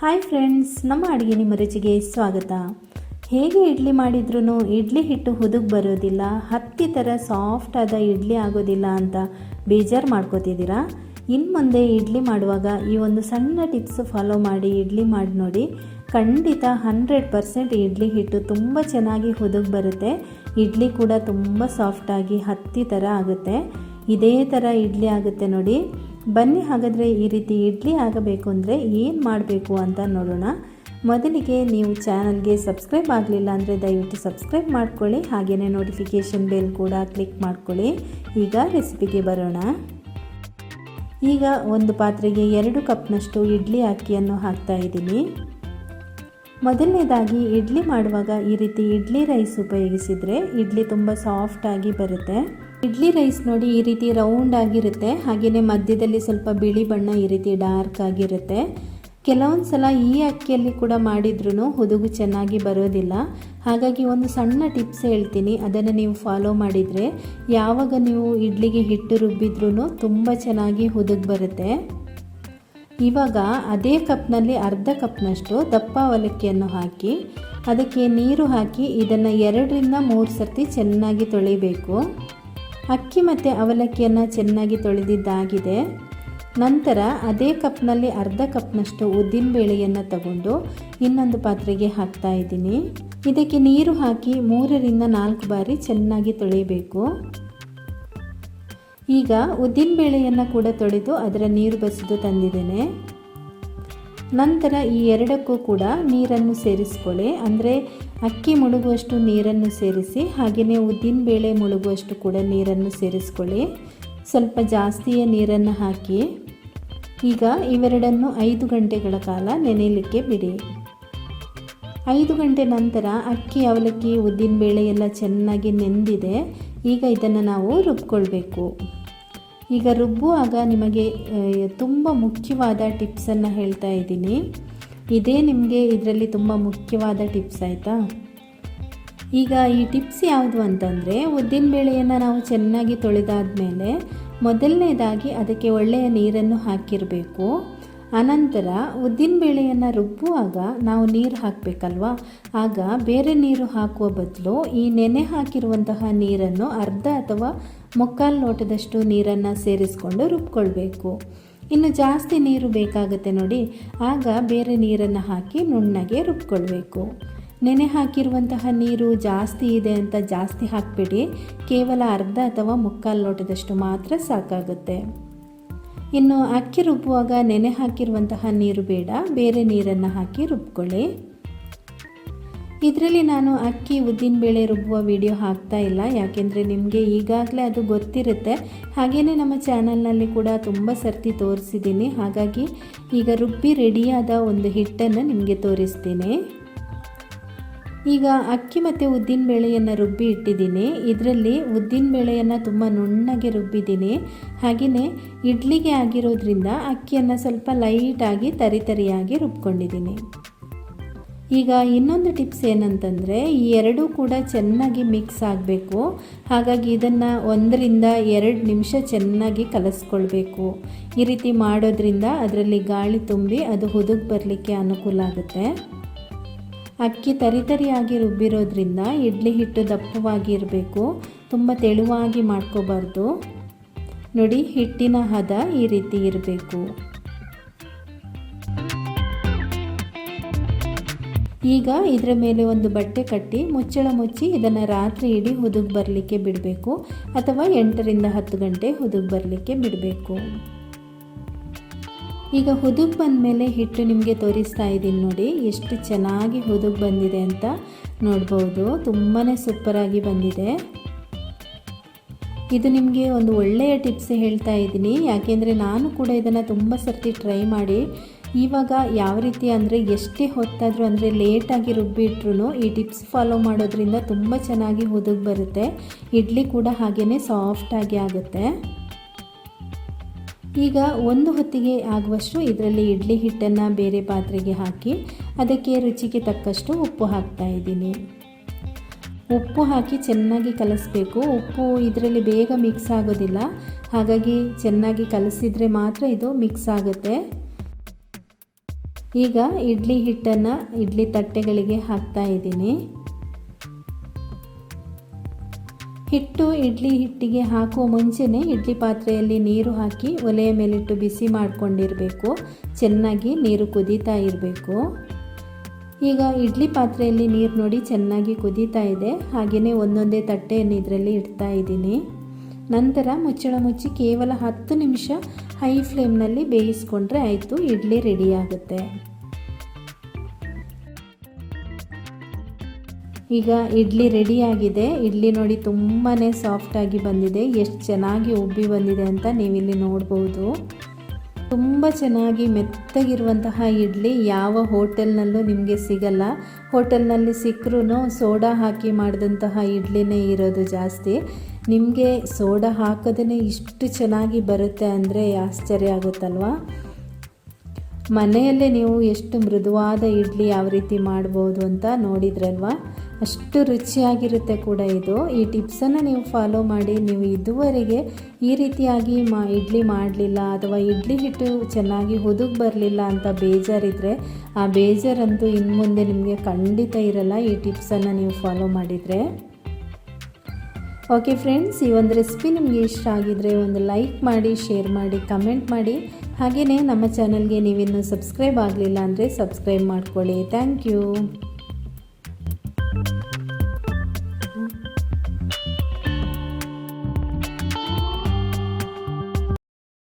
Hi friends ನಮ್ಮ ಅಡುಗೆ ನಿಮ್ಮ ರುಚಿಗೆ ಸ್ವಾಗತ. ಹೇಗೆ ಇಡ್ಲಿ ಮಾಡಿದ್ರೂ ಇಡ್ಲಿ ಹಿಟ್ಟು ಹುದುಗ್ ಬರೋದಿಲ್ಲ, ಹತ್ತಿ ಥರ ಸಾಫ್ಟ್ ಆದ ಇಡ್ಲಿ ಆಗೋದಿಲ್ಲ ಅಂತ ಬೇಜಾರು ಮಾಡ್ಕೋತಿದ್ದೀರಾ? ಇನ್ನು ಮುಂದೆ ಇಡ್ಲಿ ಮಾಡುವಾಗ ಈ ಒಂದು ಸಣ್ಣ ಟಿಪ್ಸ್ ಫಾಲೋ ಮಾಡಿ ಇಡ್ಲಿ ಮಾಡಿ ನೋಡಿ. ಖಂಡಿತ ಹಂಡ್ರೆಡ್ ಪರ್ಸೆಂಟ್ ಇಡ್ಲಿ ಹಿಟ್ಟು ತುಂಬ ಚೆನ್ನಾಗಿ ಹುದುಗ್ ಬರುತ್ತೆ. ಇಡ್ಲಿ ಕೂಡ ತುಂಬ ಸಾಫ್ಟಾಗಿ ಹತ್ತಿ ಥರ ಆಗುತ್ತೆ. ಇದೇ ಥರ ಇಡ್ಲಿ ಆಗುತ್ತೆ ನೋಡಿ. ಬನ್ನಿ ಹಾಗಾದರೆ ಈ ರೀತಿ ಇಡ್ಲಿ ಆಗಬೇಕು ಅಂದರೆ ಏನು ಮಾಡಬೇಕು ಅಂತ ನೋಡೋಣ. ಮೊದಲಿಗೆ ನೀವು ಚಾನಲ್ಗೆ ಸಬ್ಸ್ಕ್ರೈಬ್ ಆಗಲಿಲ್ಲ ಅಂದರೆ ದಯವಿಟ್ಟು ಸಬ್ಸ್ಕ್ರೈಬ್ ಮಾಡ್ಕೊಳ್ಳಿ ಹಾಗೆಯೇ ನೋಟಿಫಿಕೇಷನ್ ಬೆಲ್ ಕೂಡ ಕ್ಲಿಕ್ ಮಾಡ್ಕೊಳ್ಳಿ. ಈಗ ರೆಸಿಪಿಗೆ ಬರೋಣ. ಈಗ ಒಂದು ಪಾತ್ರೆಗೆ ಎರಡು ಕಪ್ನಷ್ಟು ಇಡ್ಲಿ ಅಕ್ಕಿಯನ್ನು ಹಾಕ್ತಾ ಇದ್ದೀನಿ. ಮೊದಲನೇದಾಗಿ ಇಡ್ಲಿ ಮಾಡುವಾಗ ಈ ರೀತಿ ಇಡ್ಲಿ ರೈಸ್ ಉಪಯೋಗಿಸಿದರೆ ಇಡ್ಲಿ ತುಂಬ ಸಾಫ್ಟಾಗಿ ಬರುತ್ತೆ. ಇಡ್ಲಿ ರೈಸ್ ನೋಡಿ ಈ ರೀತಿ ರೌಂಡ್ ಆಗಿರುತ್ತೆ. ಹಾಗೆಯೇ ಮಧ್ಯದಲ್ಲಿ ಸ್ವಲ್ಪ ಬಿಳಿ ಬಣ್ಣ ಈ ರೀತಿ ಡಾರ್ಕ್ ಆಗಿರುತ್ತೆ. ಕೆಲವೊಂದು ಸಲ ಈ ಅಕ್ಕಿಯಲ್ಲಿ ಕೂಡ ಮಾಡಿದ್ರೂ ಹುದುಗು ಚೆನ್ನಾಗಿ ಬರೋದಿಲ್ಲ. ಹಾಗಾಗಿ ಒಂದು ಸಣ್ಣ ಟಿಪ್ಸ್ ಹೇಳ್ತೀನಿ. ಅದನ್ನು ನೀವು ಫಾಲೋ ಮಾಡಿದರೆ ಯಾವಾಗ ನೀವು ಇಡ್ಲಿಗೆ ಹಿಟ್ಟು ರುಬ್ಬಿದ್ರೂ ತುಂಬ ಚೆನ್ನಾಗಿ ಹುದುಗು ಬರುತ್ತೆ. ಇವಾಗ ಅದೇ ಕಪ್ನಲ್ಲಿ ಅರ್ಧ ಕಪ್ನಷ್ಟು ದಪ್ಪ ಅವಲಕ್ಕಿಯನ್ನು ಹಾಕಿ, ಅದಕ್ಕೆ ನೀರು ಹಾಕಿ ಇದನ್ನು ಎರಡರಿಂದ ಮೂರು ಸರ್ತಿ ಚೆನ್ನಾಗಿ ತೊಳಿಬೇಕು. ಅಕ್ಕಿ ಮತ್ತು ಅವಲಕ್ಕಿಯನ್ನು ಚೆನ್ನಾಗಿ ತೊಳೆದಿದ್ದಾಗಿದೆ. ನಂತರ ಅದೇ ಕಪ್ನಲ್ಲಿ ಅರ್ಧ ಕಪ್ನಷ್ಟು ಉದ್ದಿನ ಬೇಳೆಯನ್ನು ತಗೊಂಡು ಇನ್ನೊಂದು ಪಾತ್ರೆಗೆ ಹಾಕ್ತಾ ಇದ್ದೀನಿ. ಇದಕ್ಕೆ ನೀರು ಹಾಕಿ ಮೂರರಿಂದ ನಾಲ್ಕು ಬಾರಿ ಚೆನ್ನಾಗಿ ತೊಳೆಯಬೇಕು. ಈಗ ಉದ್ದಿನ ಬೇಳೆಯನ್ನು ಕೂಡ ತೊಳೆದು ಅದರ ನೀರು ಬಸಿದು ತಂದಿದ್ದೇನೆ. ನಂತರ ಈ ಎರಡಕ್ಕೂ ಕೂಡ ನೀರನ್ನು ಸೇರಿಸ್ಕೊಳ್ಳಿ ಅಂದರೆ ಅಕ್ಕಿ ಮುಳುಗುವಷ್ಟು ನೀರನ್ನು ಸೇರಿಸಿ ಹಾಗೆಯೇ ಉದ್ದಿನ ಬೇಳೆ ಮುಳುಗುವಷ್ಟು ಕೂಡ ನೀರನ್ನು ಸೇರಿಸ್ಕೊಳ್ಳಿ ಸ್ವಲ್ಪ ಜಾಸ್ತಿಯೇ ನೀರನ್ನು ಹಾಕಿ, ಈಗ ಇವೆರಡನ್ನು ಐದು ಗಂಟೆಗಳ ಕಾಲ ನೆನೆಯಲಿಕ್ಕೆ ಬಿಡಿ. ಐದು ಗಂಟೆ ನಂತರ ಅಕ್ಕಿ, ಅವಲಕ್ಕಿ, ಉದ್ದಿನ ಬೇಳೆ ಎಲ್ಲ ಚೆನ್ನಾಗಿ ನೆಂದಿದೆ. ಈಗ ಇದನ್ನು ನಾವು ರುಬ್ಕೊಳ್ಬೇಕು. ಈಗ ರುಬ್ಬುವಾಗ ನಿಮಗೆ ತುಂಬ ಮುಖ್ಯವಾದ ಟಿಪ್ಸನ್ನು ಹೇಳ್ತಾ ಇದ್ದೀನಿ. ಇದೇ ನಿಮಗೆ ಇದರಲ್ಲಿ ತುಂಬ ಮುಖ್ಯವಾದ ಟಿಪ್ಸ್ ಆಯಿತಾ? ಈಗ ಈ ಟಿಪ್ಸ್ ಯಾವುದು ಅಂತಂದರೆ ಉದ್ದಿನಬೇಳೆಯನ್ನು ನಾವು ಚೆನ್ನಾಗಿ ತೊಳೆದಾದ ಮೇಲೆ ಮೊದಲನೇದಾಗಿ ಅದಕ್ಕೆ ಒಳ್ಳೆಯ ನೀರನ್ನು ಹಾಕಿರಬೇಕು. ಅನಂತರ ಉದ್ದಿನ ಬೇಳೆಯನ್ನು ರುಬ್ಬುವಾಗ ನಾವು ನೀರು ಹಾಕಬೇಕಲ್ವಾ? ಆಗ ಬೇರೆ ನೀರು ಹಾಕುವ ಬದಲು ಈ ನೆನೆ ಹಾಕಿರುವಂತಹ ನೀರನ್ನು ಅರ್ಧ ಅಥವಾ ಮುಕ್ಕಾಲು ಲೋಟದಷ್ಟು ನೀರನ್ನು ಸೇರಿಸ್ಕೊಂಡು ರುಬ್ಕೊಳ್ಬೇಕು. ಇನ್ನು ಜಾಸ್ತಿ ನೀರು ಬೇಕಾಗುತ್ತೆ ನೋಡಿ, ಆಗ ಬೇರೆ ನೀರನ್ನು ಹಾಕಿ ನುಣ್ಣಗೆ ರುಬ್ಕೊಳ್ಬೇಕು. ನೆನೆ ಹಾಕಿರುವಂತಹ ನೀರು ಜಾಸ್ತಿ ಇದೆ ಅಂತ ಜಾಸ್ತಿ ಹಾಕಿಬಿಡಿ. ಕೇವಲ ಅರ್ಧ ಅಥವಾ ಮುಕ್ಕಾಲು ಲೋಟದಷ್ಟು ಮಾತ್ರ ಸಾಕಾಗುತ್ತೆ. ಇನ್ನು ಅಕ್ಕಿ ರುಬ್ಬುವಾಗ ನೆನೆ ಹಾಕಿರುವಂತಹ ನೀರು ಬೇಡ. ಬೇರೆ ನೀರನ್ನು ಹಾಕಿ ರುಬ್ಕೊಳ್ಳಿ. ಇದರಲ್ಲಿ ನಾನು ಅಕ್ಕಿ ಉದ್ದಿನ ಬೇಳೆ ರುಬ್ಬುವ ವಿಡಿಯೋ ಹಾಕ್ತಾ ಇಲ್ಲ. ಯಾಕೆಂದರೆ ನಿಮಗೆ ಈಗಾಗಲೇ ಅದು ಗೊತ್ತಿರುತ್ತೆ. ಹಾಗೆಯೇ ನಮ್ಮ ಚಾನಲ್ನಲ್ಲಿ ಕೂಡ ತುಂಬ ಸರ್ತಿ ತೋರಿಸಿದ್ದೀನಿ. ಹಾಗಾಗಿ ಈಗ ರುಬ್ಬಿ ರೆಡಿಯಾದ ಒಂದು ಹಿಟ್ಟನ್ನು ನಿಮಗೆ ತೋರಿಸ್ತೀನಿ. ಈಗ ಅಕ್ಕಿ ಮತ್ತು ಉದ್ದಿನ ಬೇಳೆಯನ್ನು ರುಬ್ಬಿ ಇಟ್ಟಿದ್ದೀನಿ. ಇದರಲ್ಲಿ ಉದ್ದಿನ ಬೇಳೆಯನ್ನು ತುಂಬ ನುಣ್ಣಗೆ ರುಬ್ಬಿದ್ದೀನಿ. ಹಾಗೆಯೇ ಇಡ್ಲಿಗೆ ಆಗಿರೋದ್ರಿಂದ ಅಕ್ಕಿಯನ್ನು ಸ್ವಲ್ಪ ಲೈಟಾಗಿ ತರಿತರಿಯಾಗಿ ರುಬ್ಕೊಂಡಿದ್ದೀನಿ. ಈಗ ಇನ್ನೊಂದು ಟಿಪ್ಸ್ ಏನಂತಂದರೆ ಈ ಎರಡೂ ಕೂಡ ಚೆನ್ನಾಗಿ ಮಿಕ್ಸ್ ಆಗಬೇಕು. ಹಾಗಾಗಿ ಇದನ್ನು ಒಂದರಿಂದ ಎರಡು ನಿಮಿಷ ಚೆನ್ನಾಗಿ ಕಲಸ್ಕೊಳ್ಬೇಕು. ಈ ರೀತಿ ಮಾಡೋದ್ರಿಂದ ಅದರಲ್ಲಿ ಗಾಳಿ ತುಂಬಿ ಅದು ಹುದುಗ್ ಬರಲಿಕ್ಕೆ ಅನುಕೂಲ ಆಗುತ್ತೆ. ಅಕ್ಕಿ ತರಿತರಿಯಾಗಿ ರುಬ್ಬಿರೋದ್ರಿಂದ ಇಡ್ಲಿ ಹಿಟ್ಟು ದಪ್ಪವಾಗಿ ಇರಬೇಕು ತುಂಬ ತೆಳುವಾಗಿ ಮಾಡ್ಕೋಬಾರ್ದು. ನೋಡಿ, ಹಿಟ್ಟಿನ ಹದ ಈ ರೀತಿ ಇರಬೇಕು. ಈಗ ಇದರ ಮೇಲೆ ಒಂದು ಬಟ್ಟೆ ಕಟ್ಟಿ ಮುಚ್ಚಳ ಮುಚ್ಚಿ ಇದನ್ನು ರಾತ್ರಿ ಇಡೀ ಹುದುಗ್ ಬರಲಿಕ್ಕೆ ಬಿಡಬೇಕು. ಅಥವಾ ಎಂಟರಿಂದ ಹತ್ತು ಗಂಟೆ ಹುದುಗ್ ಬರಲಿಕ್ಕೆ ಬಿಡಬೇಕು. ಈಗ ಹುದುಗ್ ಬಂದ ಮೇಲೆ ಹಿಟ್ಟು ನಿಮಗೆ ತೋರಿಸ್ತಾ ಇದ್ದೀನಿ ನೋಡಿ, ಎಷ್ಟು ಚೆನ್ನಾಗಿ ಹುದುಗ್ ಬಂದಿದೆ ಅಂತ ನೋಡ್ಬೋದು. ತುಂಬಾ ಸೂಪರಾಗಿ ಬಂದಿದೆ. ಇದು ನಿಮಗೆ ಒಂದು ಒಳ್ಳೆಯ ಟಿಪ್ಸ್ ಹೇಳ್ತಾ ಇದ್ದೀನಿ. ಯಾಕೆಂದರೆ ನಾನು ಕೂಡ ಇದನ್ನು ತುಂಬ ಸರ್ತಿ ಟ್ರೈ ಮಾಡಿ. ಇವಾಗ ಯಾವ ರೀತಿ ಅಂದರೆ ಎಷ್ಟೇ ಹೊತ್ತಾದರೂ ಅಂದರೆ ಲೇಟಾಗಿ ರುಬ್ಬಿಟ್ರು ಈ ಟಿಪ್ಸ್ ಫಾಲೋ ಮಾಡೋದ್ರಿಂದ ತುಂಬ ಚೆನ್ನಾಗಿ ಹುದುಗ್ ಬರುತ್ತೆ. ಇಡ್ಲಿ ಕೂಡ ಹಾಗೆಯೇ ಸಾಫ್ಟಾಗಿ ಆಗುತ್ತೆ. ಈಗ ಒಂದು ಹೊತ್ತಿಗೆ ಆಗುವಷ್ಟು ಇದರಲ್ಲಿ ಇಡ್ಲಿ ಹಿಟ್ಟನ್ನು ಬೇರೆ ಪಾತ್ರೆಗೆ ಹಾಕಿ ಅದಕ್ಕೆ ರುಚಿಗೆ ತಕ್ಕಷ್ಟು ಉಪ್ಪು ಹಾಕ್ತಾ ಇದ್ದೀನಿ. ಉಪ್ಪು ಹಾಕಿ ಚೆನ್ನಾಗಿ ಕಲಿಸ್ಬೇಕು. ಉಪ್ಪು ಇದರಲ್ಲಿ ಬೇಗ ಮಿಕ್ಸ್ ಆಗೋದಿಲ್ಲ. ಹಾಗಾಗಿ ಚೆನ್ನಾಗಿ ಕಲಿಸಿದರೆ ಮಾತ್ರ ಇದು ಮಿಕ್ಸ್ ಆಗುತ್ತೆ. ಈಗ ಇಡ್ಲಿ ಹಿಟ್ಟನ್ನು ಇಡ್ಲಿ ತಟ್ಟೆಗಳಿಗೆ ಹಾಕ್ತಾ ಇದ್ದೀನಿ. ಹಿಟ್ಟು ಇಡ್ಲಿ ಹಿಟ್ಟಿಗೆ ಹಾಕುವ ಮುಂಚೆನೇ ಇಡ್ಲಿ ಪಾತ್ರೆಯಲ್ಲಿ ನೀರು ಹಾಕಿ ಒಲೆಯ ಮೇಲಿಟ್ಟು ಬಿಸಿ ಮಾಡಿಕೊಂಡಿರಬೇಕು. ಚೆನ್ನಾಗಿ ನೀರು ಕುದೀತಾ ಇರಬೇಕು. ಈಗ ಇಡ್ಲಿ ಪಾತ್ರೆಯಲ್ಲಿ ನೀರು ನೋಡಿ ಚೆನ್ನಾಗಿ ಕುದೀತಾ ಇದೆ. ಹಾಗೆಯೇ ಒಂದೊಂದೇ ತಟ್ಟೆಯನ್ನು ಇದರಲ್ಲಿ ಇಡ್ತಾ ಇದ್ದೀನಿ. ನಂತರ ಮುಚ್ಚಳ ಮುಚ್ಚಿ ಕೇವಲ ಹತ್ತು ನಿಮಿಷ ಹೈ ಫ್ಲೇಮ್ನಲ್ಲಿ ಬೇಯಿಸ್ಕೊಂಡ್ರೆ ಆಯಿತು, ಇಡ್ಲಿ ರೆಡಿ ಈಗ ಇಡ್ಲಿ ರೆಡಿಯಾಗಿದೆ ಇಡ್ಲಿ ನೋಡಿ ತುಂಬಾ ಸಾಫ್ಟಾಗಿ ಬಂದಿದೆ. ಎಷ್ಟು ಚೆನ್ನಾಗಿ ಉಬ್ಬಿ ಬಂದಿದೆ ಅಂತ ನೀವಿಲ್ಲಿ ನೋಡ್ಬೋದು. ತುಂಬ ಚೆನ್ನಾಗಿ ಮೆತ್ತಗಿರುವಂತಹ ಇಡ್ಲಿ ಯಾವ ಹೋಟೆಲ್ನಲ್ಲೂ ನಿಮಗೆ ಸಿಗಲ್ಲ. ಹೋಟೆಲ್ನಲ್ಲಿ ಸಿಕ್ಕರೂ ಸೋಡಾ ಹಾಕಿ ಮಾಡಿದಂತಹ ಇಡ್ಲಿನೇ ಇರೋದು ಜಾಸ್ತಿ. ನಿಮಗೆ ಸೋಡಾ ಹಾಕೋದೇ ಇಷ್ಟು ಚೆನ್ನಾಗಿ ಬರುತ್ತೆ ಅಂದರೆ ಆಶ್ಚರ್ಯ ಆಗುತ್ತಲ್ವಾ? ಮನೆಯಲ್ಲೇ ನೀವು ಎಷ್ಟು ಮೃದುವಾದ ಇಡ್ಲಿ ಯಾವ ರೀತಿ ಮಾಡ್ಬೋದು ಅಂತ ನೋಡಿದ್ರಲ್ವಾ? ಅಷ್ಟು ರುಚಿಯಾಗಿರುತ್ತೆ ಕೂಡ ಇದು. ಈ ಟಿಪ್ಸನ್ನು ನೀವು ಫಾಲೋ ಮಾಡಿ, ನೀವು ಇದುವರೆಗೆ ಈ ರೀತಿಯಾಗಿ ಮಾ, ಇಡ್ಲಿ ಮಾಡಲಿಲ್ಲ ಅಥವಾ ಇಡ್ಲಿ ಹಿಟ್ಟು ಚೆನ್ನಾಗಿ ಹುದುಗ್ ಬರಲಿಲ್ಲ ಅಂತ ಬೇಜಾರಿದ್ರೆ, ಆ ಬೇಜಾರಂತೂ ಇನ್ನು ಮುಂದೆ ನಿಮಗೆ ಖಂಡಿತ ಇರಲ್ಲ. ಈ ಟಿಪ್ಸನ್ನು ನೀವು ಫಾಲೋ ಮಾಡಿದರೆ. ಓಕೆ ಫ್ರೆಂಡ್ಸ್ ಈ ಒಂದು ರೆಸಿಪಿ ನಿಮಗೆ ಇಷ್ಟ ಆಗಿದರೆ ಒಂದು ಲೈಕ್ ಮಾಡಿ ಶೇರ್ ಮಾಡಿ ಕಮೆಂಟ್ ಮಾಡಿ. ಹಾಗೆಯೇ ನಮ್ಮ ಚಾನಲ್ಗೆ ನೀವಿನ್ನೂ ಸಬ್ಸ್ಕ್ರೈಬ್ ಆಗಲಿಲ್ಲ ಅಂದರೆ ಸಬ್ಸ್ಕ್ರೈಬ್ ಮಾಡ್ಕೊಳ್ಳಿ. Thank you